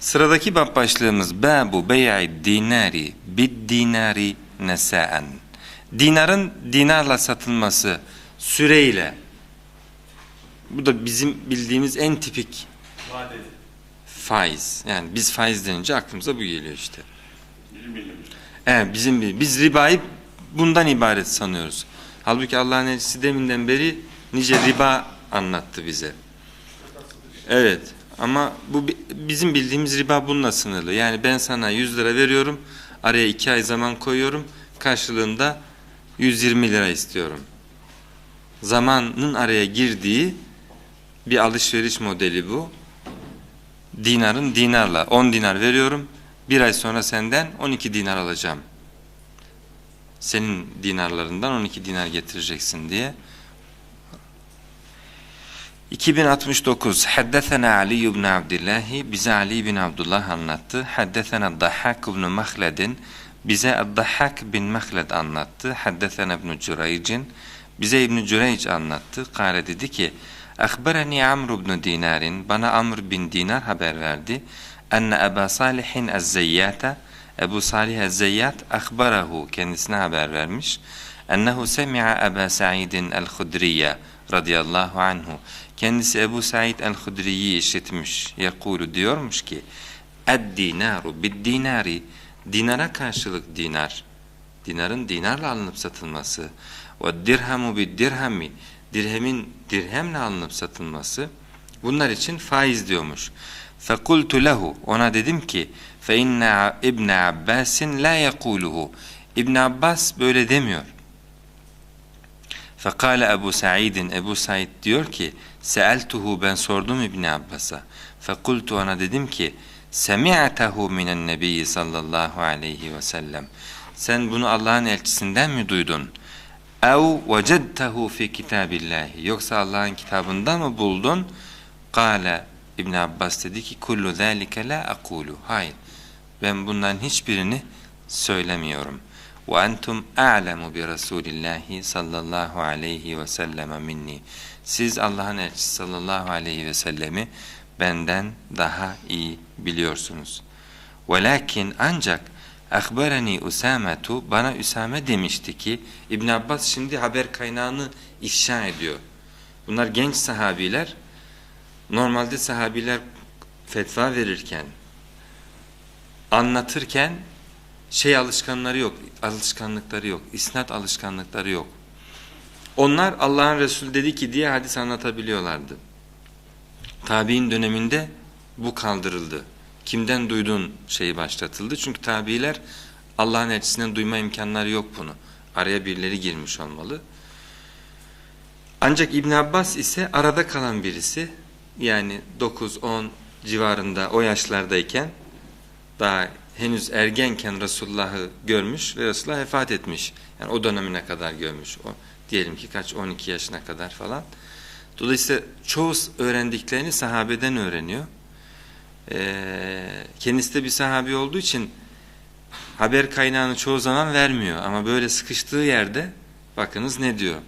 Sıradaki bab başlığımız Babu bey'i dinari bid dinari nesaen. Dinarın dinarla satılması süreyle. Bu da bizim bildiğimiz en tipik Vadeli. faiz. Yani biz faiz denince aklımıza bu geliyor işte. 20 milyon. Evet bizim biz ribayı bundan ibaret sanıyoruz. Halbuki Allah'ın elçisi deminden beri nice riba anlattı bize. Evet ama bu bi- bizim bildiğimiz riba bununla sınırlı. Yani ben sana 100 lira veriyorum, araya 2 ay zaman koyuyorum, karşılığında 120 lira istiyorum. Zamanın araya girdiği bir alışveriş modeli bu. Dinarın dinarla 10 dinar veriyorum, bir ay sonra senden 12 dinar alacağım. Senin dinarlarından 12 dinar getireceksin diye. 2069 Haddesena Ali ibn Abdullah bize Ali ibn Abdullah anlattı. Haddesena Dahhak ibn Mahled'in bize Dahhak bin Mahled anlattı. Haddesena ibn Cüreyc'in bize İbn Cüreyc anlattı. Kale dedi ki Akhbarani Amr ibn Dinar'in bana Amr bin Dinar haber verdi. Enne Eba Salihin Ez-Zeyyata Ebu Salih Ez-Zeyyat akhbarahu kendisine haber vermiş. Ennehu semi'a Eba Sa'idin el-Hudriye radıyallahu anhu. Kendisi Ebu Said el-Hudri'yi işitmiş. Yekulu diyormuş ki Ed-dinaru bid-dinari dinara karşılık dinar. Dinarın dinarla alınıp satılması. Ve dirhamu bid-dirhami dirhemin dirhemle alınıp satılması. Bunlar için faiz diyormuş. Fekultu lehu ona dedim ki inne İbn Abbasin la yekuluhu. İbn Abbas böyle demiyor. Fekale Ebu Sa'idin Ebu Said diyor ki Seeltuhu ben sordum İbn Abbas'a. Fekultu ona dedim ki Semi'tehu minen nebiyyi sallallahu aleyhi ve sellem. Sen bunu Allah'ın elçisinden mi duydun? Ev vecedtehu fi kitabillahi. Yoksa Allah'ın kitabından mı buldun? Kale İbn Abbas dedi ki kullu zalike la aqulu. Hayır. Ben bunların hiçbirini söylemiyorum. Entum a'lemu bi Rasulillahi sallallahu aleyhi ve selleme minni. Siz Allah'ın elçisi sallallahu aleyhi ve sellemi benden daha iyi biliyorsunuz. Velakin ancak Akberani Usametu bana Üsame demişti ki İbn Abbas şimdi haber kaynağını ifşa ediyor. Bunlar genç sahabiler. Normalde sahabiler fetva verirken anlatırken şey alışkanları yok, alışkanlıkları yok, isnat alışkanlıkları yok. Onlar Allah'ın Resulü dedi ki diye hadis anlatabiliyorlardı. Tabi'in döneminde bu kaldırıldı. Kimden duyduğun şeyi başlatıldı. Çünkü tabiiler Allah'ın elçisinden duyma imkanları yok bunu. Araya birileri girmiş olmalı. Ancak İbn Abbas ise arada kalan birisi. Yani 9-10 civarında o yaşlardayken daha henüz ergenken Resulullah'ı görmüş ve Resulullah vefat etmiş. Yani o dönemine kadar görmüş. O, diyelim ki kaç 12 yaşına kadar falan. Dolayısıyla çoğu öğrendiklerini sahabeden öğreniyor. Ee, kendisi de bir sahabi olduğu için haber kaynağını çoğu zaman vermiyor. Ama böyle sıkıştığı yerde bakınız ne diyor.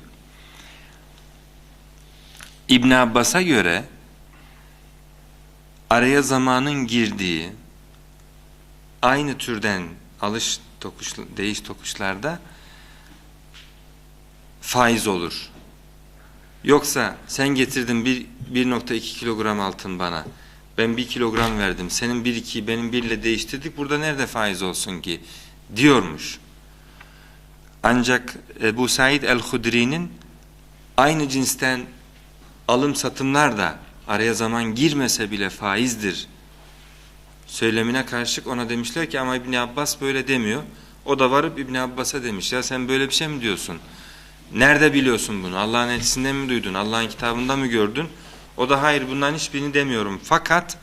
İbn Abbas'a göre araya zamanın girdiği aynı türden alış tokuş, değiş tokuşlarda faiz olur. Yoksa sen getirdin 1.2 kilogram altın bana. Ben 1 kilogram verdim. Senin 1.2'yi benim 1 ile değiştirdik. Burada nerede faiz olsun ki? Diyormuş. Ancak Ebu Said el-Hudri'nin aynı cinsten alım satımlar da araya zaman girmese bile faizdir söylemine karşılık ona demişler ki ama İbni Abbas böyle demiyor. O da varıp İbni Abbas'a demiş ya sen böyle bir şey mi diyorsun? Nerede biliyorsun bunu? Allah'ın elçisinden mi duydun? Allah'ın kitabında mı gördün? O da hayır bunların hiçbirini demiyorum. Fakat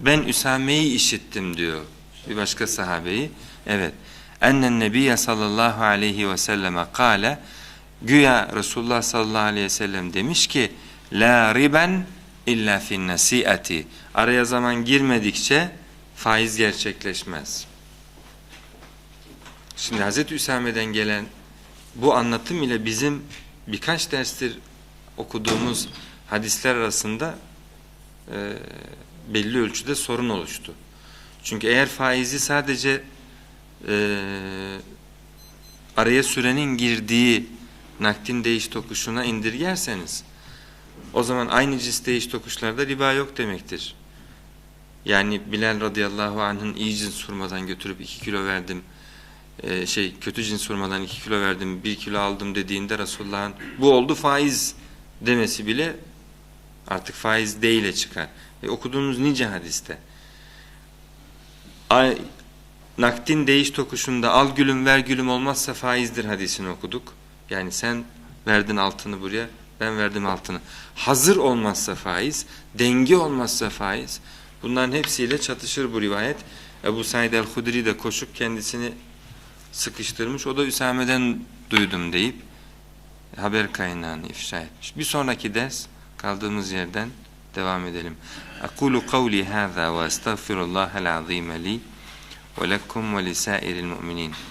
ben Üsame'yi işittim diyor. Bir başka sahabeyi. Evet. Ennen nebiye sallallahu aleyhi ve selleme kale güya Resulullah sallallahu aleyhi ve sellem demiş ki la riben illa fin nasiati araya zaman girmedikçe faiz gerçekleşmez. Şimdi Hazreti Üsame'den gelen bu anlatım ile bizim birkaç derstir okuduğumuz hadisler arasında e, belli ölçüde sorun oluştu. Çünkü eğer faizi sadece e, araya sürenin girdiği nakdin değiş tokuşuna indirgerseniz o zaman aynı cins değiş tokuşlarda riba yok demektir. Yani Bilal radıyallahu anh'ın iyi cins hurmadan götürüp 2 kilo verdim, e, şey kötü cins hurmadan 2 kilo verdim, 1 kilo aldım dediğinde Resulullah'ın bu oldu faiz demesi bile artık faiz değile çıkar. E, okuduğumuz nice hadiste ay, nakdin değiş tokuşunda al gülüm ver gülüm olmazsa faizdir hadisini okuduk. Yani sen verdin altını buraya ben verdim altını. Hazır olmazsa faiz, denge olmazsa faiz. Bunların hepsiyle çatışır bu rivayet. Ebu Said el-Hudri de koşup kendisini sıkıştırmış. O da Üsame'den duydum deyip haber kaynağını ifşa etmiş. Bir sonraki ders kaldığımız yerden devam edelim. Aqulu kavli hâzâ ve estağfirullahal azîme li ve lekum ve lisâiril mu'minin.